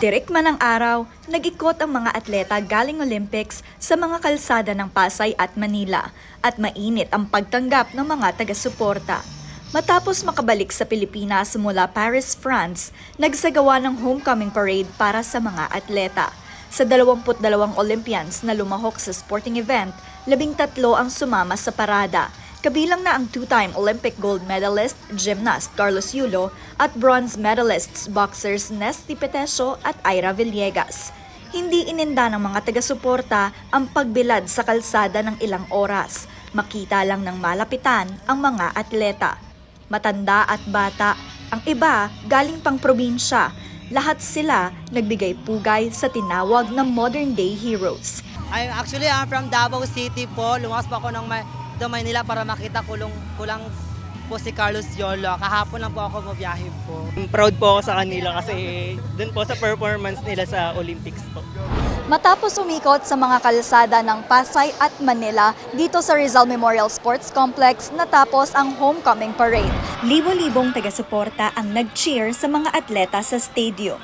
Direk man ang araw, nag-ikot ang mga atleta galing Olympics sa mga kalsada ng Pasay at Manila at mainit ang pagtanggap ng mga taga-suporta. Matapos makabalik sa Pilipinas mula Paris, France, nagsagawa ng homecoming parade para sa mga atleta. Sa 22 Olympians na lumahok sa sporting event, labing tatlo ang sumama sa parada. Kabilang na ang two-time Olympic gold medalist, gymnast Carlos Yulo at bronze medalists boxers Nesty Petesio at Ira Villegas. Hindi ininda ng mga taga-suporta ang pagbilad sa kalsada ng ilang oras. Makita lang ng malapitan ang mga atleta. Matanda at bata, ang iba galing pang probinsya. Lahat sila nagbigay pugay sa tinawag na modern day heroes. I'm actually I'm from Davao City po. Lumakas po ako ng Do Manila para makita kulong kulang po si Carlos Yolo. Kahapon lang po ako mabiyahe po. Proud po ako sa kanila kasi dun po sa performance nila sa Olympics po. Matapos umikot sa mga kalsada ng Pasay at Manila dito sa Rizal Memorial Sports Complex natapos ang homecoming parade. Libo-libong taga-suporta ang nag-cheer sa mga atleta sa stadium.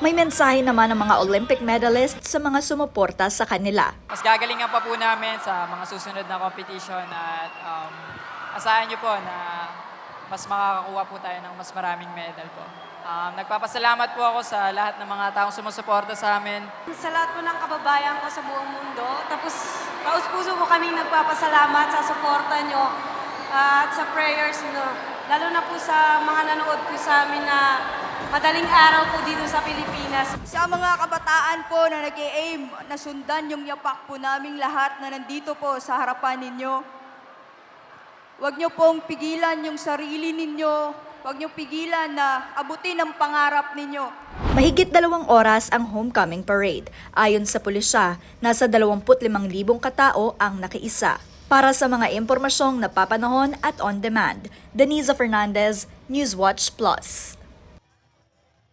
May mensahe naman ng mga Olympic medalists sa mga sumuporta sa kanila. Mas gagalingan pa po namin sa mga susunod na competition at um, asahan nyo po na mas makakakuha po tayo ng mas maraming medal po. Um, nagpapasalamat po ako sa lahat ng mga taong sumusuporta sa amin. Sa lahat po ng kababayan ko sa buong mundo. Tapos, paus-puso po kaming nagpapasalamat sa suporta nyo at sa prayers nyo. Lalo na po sa mga nanood po sa amin na madaling araw po dito sa Pilipinas. Sa mga kabataan po na nag aim na sundan yung yapak po naming lahat na nandito po sa harapan ninyo. Huwag nyo pong pigilan yung sarili ninyo. Huwag nyo pigilan na abutin ang pangarap ninyo. Mahigit dalawang oras ang homecoming parade. Ayon sa pulisya, nasa 25,000 katao ang nakiisa. Para sa mga impormasyong napapanahon at on demand, Denisa Fernandez, Newswatch Plus.